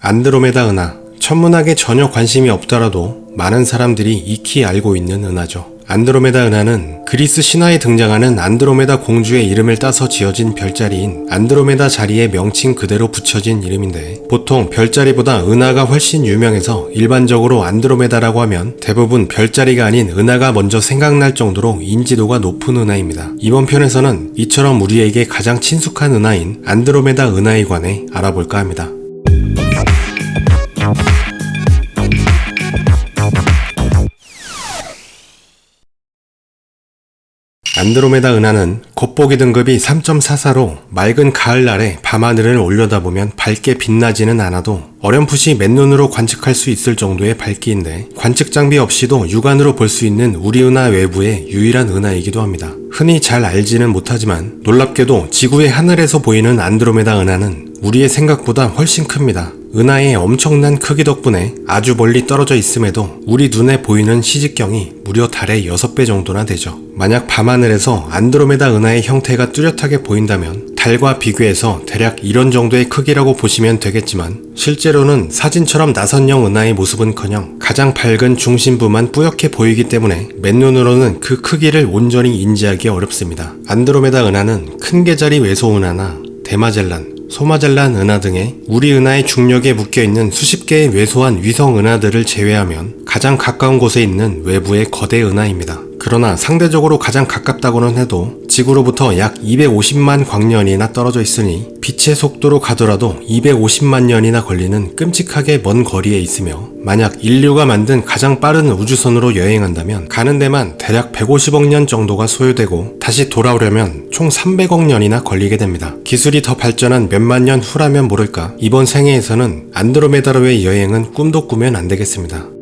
안드로메다 은하. 천문학에 전혀 관심이 없더라도 많은 사람들이 익히 알고 있는 은하죠. 안드로메다 은하는 그리스 신화에 등장하는 안드로메다 공주의 이름을 따서 지어진 별자리인 안드로메다 자리의 명칭 그대로 붙여진 이름인데 보통 별자리보다 은하가 훨씬 유명해서 일반적으로 안드로메다라고 하면 대부분 별자리가 아닌 은하가 먼저 생각날 정도로 인지도가 높은 은하입니다. 이번 편에서는 이처럼 우리에게 가장 친숙한 은하인 안드로메다 은하에 관해 알아볼까 합니다. 안드로메다 은하는 겉보기 등급이 3.44로 맑은 가을날에 밤하늘을 올려다보면 밝게 빛나지는 않아도 어렴풋이 맨눈으로 관측할 수 있을 정도의 밝기인데 관측 장비 없이도 육안으로 볼 수 있는 우리 은하 외부의 유일한 은하이기도 합니다. 흔히 잘 알지는 못하지만 놀랍게도 지구의 하늘에서 보이는 안드로메다 은하는 우리의 생각보다 훨씬 큽니다. 은하의 엄청난 크기 덕분에 아주 멀리 떨어져 있음에도 우리 눈에 보이는 시직경이 무려 달의 6배 정도나 되죠. 만약 밤하늘에서 안드로메다 은하의 형태가 뚜렷하게 보인다면 달과 비교해서 대략 이런 정도의 크기라고 보시면 되겠지만 실제로는 사진처럼 나선형 은하의 모습은커녕 가장 밝은 중심부만 뿌옇게 보이기 때문에 맨눈으로는 그 크기를 온전히 인지하기 어렵습니다. 안드로메다 은하는 큰 계자리 외소 은하나 대마젤란, 소마젤란 은하 등의 우리 은하의 중력에 묶여있는 수십 개의 왜소한 위성 은하들을 제외하면 가장 가까운 곳에 있는 외부의 거대 은하입니다. 그러나 상대적으로 가장 가깝다고는 해도 지구로부터 약 250만 광년이나 떨어져 있으니 빛의 속도로 가더라도 250만 년이나 걸리는 끔찍하게 먼 거리에 있으며 만약 인류가 만든 가장 빠른 우주선으로 여행한다면 가는 데만 대략 150억 년 정도가 소요되고 다시 돌아오려면 총 300억 년이나 걸리게 됩니다. 기술이 더 발전한 몇만 년 후라면 모를까 이번 생애에서는 안드로메다로의 여행은 꿈도 꾸면 안 되겠습니다.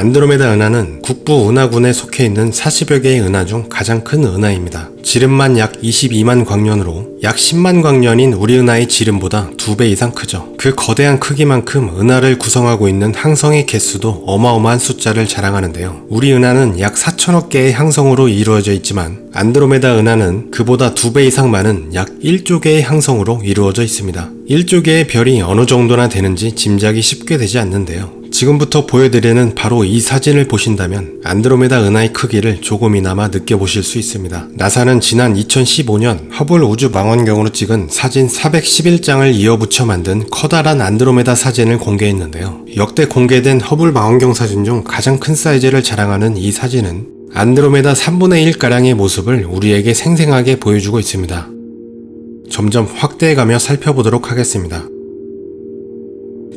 안드로메다 은하는 국부 은하군에 속해 있는 40여 개의 은하 중 가장 큰 은하입니다. 지름만 약 22만 광년으로 약 10만 광년인 우리 은하의 지름보다 2배 이상 크죠. 그 거대한 크기만큼 은하를 구성하고 있는 항성의 개수도 어마어마한 숫자를 자랑하는데요. 우리 은하는 약 4천억 개의 항성으로 이루어져 있지만 안드로메다 은하는 그보다 2배 이상 많은 약 1조 개의 항성으로 이루어져 있습니다. 1조 개의 별이 어느 정도나 되는지 짐작이 쉽게 되지 않는데요. 지금부터 보여드리는 바로 이 사진을 보신다면 안드로메다 은하의 크기를 조금이나마 느껴보실 수 있습니다. 나사는 지난 2015년 허블 우주 망원경으로 찍은 사진 411장을 이어붙여 만든 커다란 안드로메다 사진을 공개했는데요. 역대 공개된 허블 망원경 사진 중 가장 큰 사이즈를 자랑하는 이 사진은 안드로메다 3분의 1가량의 모습을 우리에게 생생하게 보여주고 있습니다. 점점 확대해가며 살펴보도록 하겠습니다.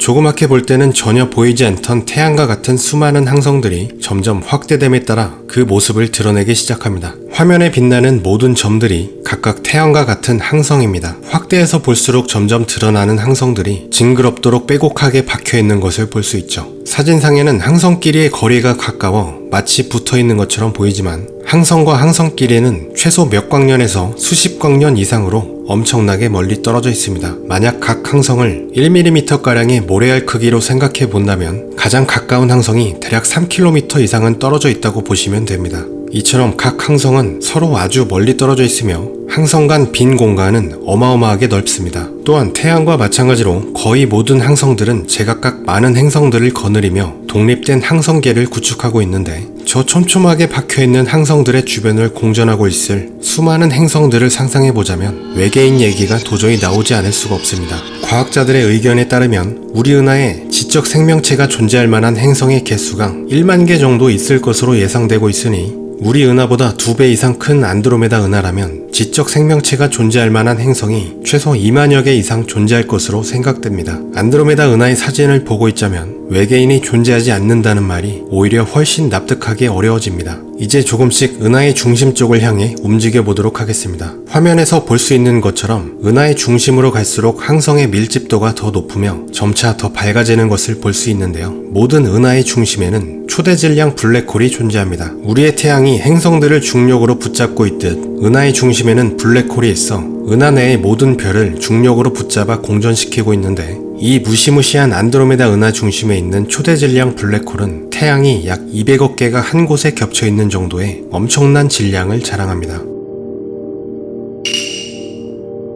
조그맣게 볼 때는 전혀 보이지 않던 태양과 같은 수많은 항성들이 점점 확대됨에 따라 그 모습을 드러내기 시작합니다. 화면에 빛나는 모든 점들이 각각 태양과 같은 항성입니다. 확대해서 볼수록 점점 드러나는 항성들이 징그럽도록 빼곡하게 박혀 있는 것을 볼 수 있죠. 사진상에는 항성끼리의 거리가 가까워 마치 붙어 있는 것처럼 보이지만 항성과 항성끼리는 최소 몇 광년에서 수십 광년 이상으로 엄청나게 멀리 떨어져 있습니다. 만약 각 항성을 1mm가량의 모래알 크기로 생각해 본다면 가장 가까운 항성이 대략 3km 이상은 떨어져 있다고 보시면 됩니다. 이처럼 각 항성은 서로 아주 멀리 떨어져 있으며 항성 간 빈 공간은 어마어마하게 넓습니다. 또한 태양과 마찬가지로 거의 모든 항성들은 제각각 많은 행성들을 거느리며 독립된 항성계를 구축하고 있는데 저 촘촘하게 박혀있는 항성들의 주변을 공전하고 있을 수많은 행성들을 상상해보자면 외계인 얘기가 도저히 나오지 않을 수가 없습니다. 과학자들의 의견에 따르면 우리 은하에 지적 생명체가 존재할 만한 행성의 개수가 1만 개 정도 있을 것으로 예상되고 있으니 우리 은하보다 두배 이상 큰 안드로메다 은하라면 지적 생명체가 존재할 만한 행성이 최소 2만여 개 이상 존재할 것으로 생각됩니다. 안드로메다 은하의 사진을 보고 있자면 외계인이 존재하지 않는다는 말이 오히려 훨씬 납득하기 어려워집니다. 이제 조금씩 은하의 중심 쪽을 향해 움직여 보도록 하겠습니다. 화면에서 볼 수 있는 것처럼 은하의 중심으로 갈수록 항성의 밀집도가 더 높으며 점차 더 밝아지는 것을 볼 수 있는데요. 모든 은하의 중심에는 초대 질량 블랙홀이 존재합니다. 우리의 태양이 행성들을 중력으로 붙잡고 있듯 은하의 중심 에는 블랙홀이 있어 은하 내의 모든 별을 중력으로 붙잡아 공전시키고 있는데 이 무시무시한 안드로메다 은하 중심에 있는 초대 질량 블랙홀은 태양이 약 200억 개가 한 곳에 겹쳐 있는 정도의 엄청난 질량을 자랑합니다.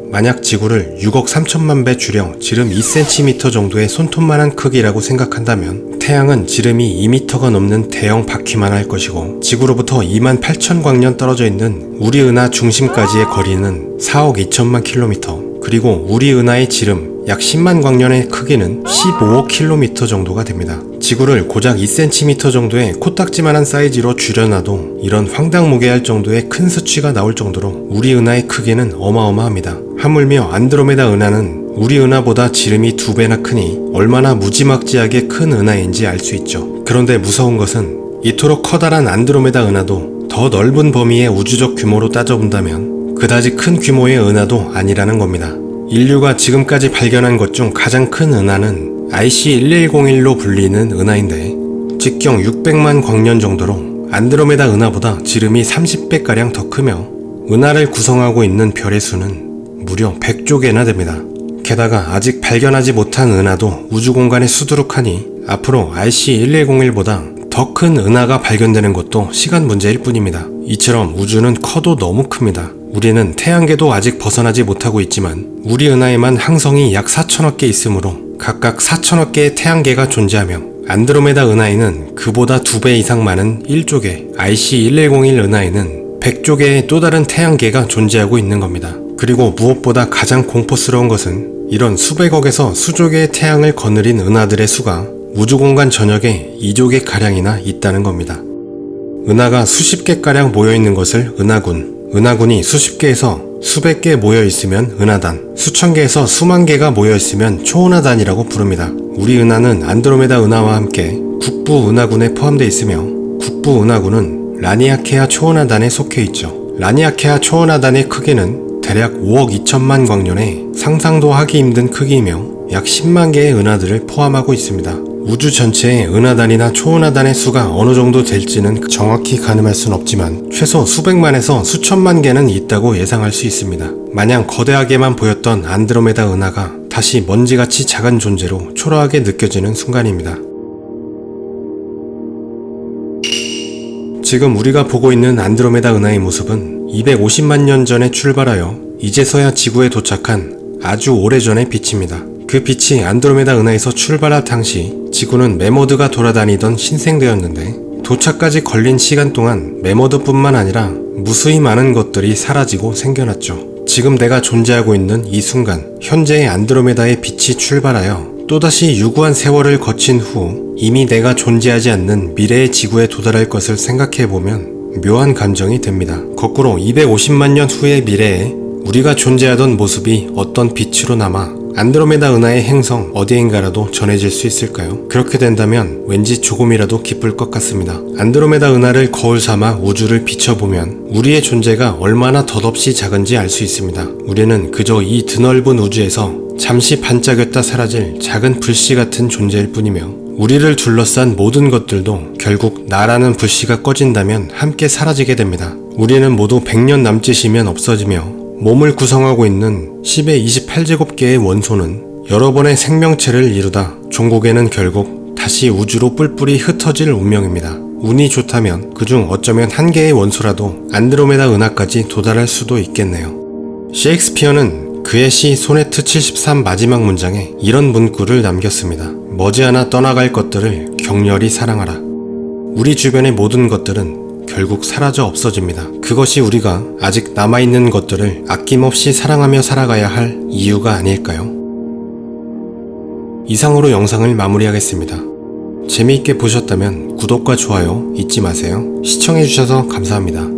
만약 지구를 6억 3천만 배 줄여 지름 2cm 정도의 손톱만한 크기라고 생각한다면 태양은 지름이 2m가 넘는 대형 바퀴만 할 것이고 지구로부터 2만 8천 광년 떨어져 있는 우리 은하 중심까지의 거리는 4억 2천만 킬로미터. 그리고 우리 은하의 지름 약 10만 광년의 크기는 15억 킬로미터 정도가 됩니다. 지구를 고작 2cm 정도의 코딱지만한 사이즈로 줄여놔도 이런 황당무계할 정도의 큰 수치가 나올 정도로 우리 은하의 크기는 어마어마합니다. 하물며 안드로메다 은하는 우리 은하보다 지름이 두 배나 크니 얼마나 무지막지하게 큰 은하인지 알 수 있죠. 그런데 무서운 것은 이토록 커다란 안드로메다 은하도 더 넓은 범위의 우주적 규모로 따져본다면 그다지 큰 규모의 은하도 아니라는 겁니다. 인류가 지금까지 발견한 것 중 가장 큰 은하는 IC1101로 불리는 은하인데 직경 600만 광년 정도로 안드로메다 은하보다 지름이 30배가량 더 크며 은하를 구성하고 있는 별의 수는 무려 100조 개나 됩니다. 게다가 아직 발견하지 못한 은하도 우주 공간에 수두룩하니 앞으로 IC1101보다 더 큰 은하가 발견되는 것도 시간 문제일 뿐입니다. 이처럼 우주는 커도 너무 큽니다. 우리는 태양계도 아직 벗어나지 못하고 있지만 우리 은하에만 항성이 약 4천억 개 있으므로 각각 4천억 개의 태양계가 존재하며 안드로메다 은하에는 그보다 두 배 이상 많은 1조 개 IC1101 은하에는 100조 개의 또 다른 태양계가 존재하고 있는 겁니다. 그리고 무엇보다 가장 공포스러운 것은 이런 수백억에서 수조 개의 태양을 거느린 은하들의 수가 우주 공간 전역에 2조 개 가량이나 있다는 겁니다. 은하가 수십 개가량 모여 있는 것을 은하군, 은하군이 수십 개에서 수백 개 모여 있으면 은하단, 수천 개에서 수만 개가 모여 있으면 초은하단이라고 부릅니다. 우리 은하는 안드로메다 은하와 함께 국부 은하군에 포함되어 있으며 국부 은하군은 라니아케아 초은하단에 속해 있죠. 라니아케아 초은하단의 크기는 대략 5억 2천만 광년에 상상도 하기 힘든 크기이며 약 10만 개의 은하들을 포함하고 있습니다. 우주 전체의 은하단이나 초은하단의 수가 어느 정도 될지는 정확히 가늠할 순 없지만 최소 수백만에서 수천만 개는 있다고 예상할 수 있습니다. 마냥 거대하게만 보였던 안드로메다 은하가 다시 먼지같이 작은 존재로 초라하게 느껴지는 순간입니다. 지금 우리가 보고 있는 안드로메다 은하의 모습은 250만 년 전에 출발하여 이제서야 지구에 도착한 아주 오래전의 빛입니다. 그 빛이 안드로메다 은하에서 출발할 당시 지구는 메모드가 돌아다니던 신생대였는데 도착까지 걸린 시간 동안 메모드뿐만 아니라 무수히 많은 것들이 사라지고 생겨났죠. 지금 내가 존재하고 있는 이 순간 현재의 안드로메다의 빛이 출발하여 또다시 유구한 세월을 거친 후 이미 내가 존재하지 않는 미래의 지구에 도달할 것을 생각해보면 묘한 감정이 됩니다. 거꾸로 250만 년 후의 미래에 우리가 존재하던 모습이 어떤 빛으로 남아 안드로메다 은하의 행성 어디인가라도 전해질 수 있을까요? 그렇게 된다면 왠지 조금이라도 기쁠 것 같습니다. 안드로메다 은하를 거울 삼아 우주를 비춰보면 우리의 존재가 얼마나 덧없이 작은지 알 수 있습니다. 우리는 그저 이 드넓은 우주에서 잠시 반짝였다 사라질 작은 불씨 같은 존재일 뿐이며 우리를 둘러싼 모든 것들도 결국 나라는 불씨가 꺼진다면 함께 사라지게 됩니다. 우리는 모두 100년 남짓이면 없어지며 몸을 구성하고 있는 10의 28제곱개의 원소는 여러 번의 생명체를 이루다 종국에는 결국 다시 우주로 뿔뿔이 흩어질 운명입니다. 운이 좋다면 그중 어쩌면 한 개의 원소라도 안드로메다 은하까지 도달할 수도 있겠네요. 셰익스피어는 그의 시 소네트 73 마지막 문장에 이런 문구를 남겼습니다. 머지않아 떠나갈 것들을 격렬히 사랑하라. 우리 주변의 모든 것들은 결국 사라져 없어집니다. 그것이 우리가 아직 남아있는 것들을 아낌없이 사랑하며 살아가야 할 이유가 아닐까요? 이상으로 영상을 마무리하겠습니다. 재미있게 보셨다면 구독과 좋아요 잊지 마세요. 시청해주셔서 감사합니다.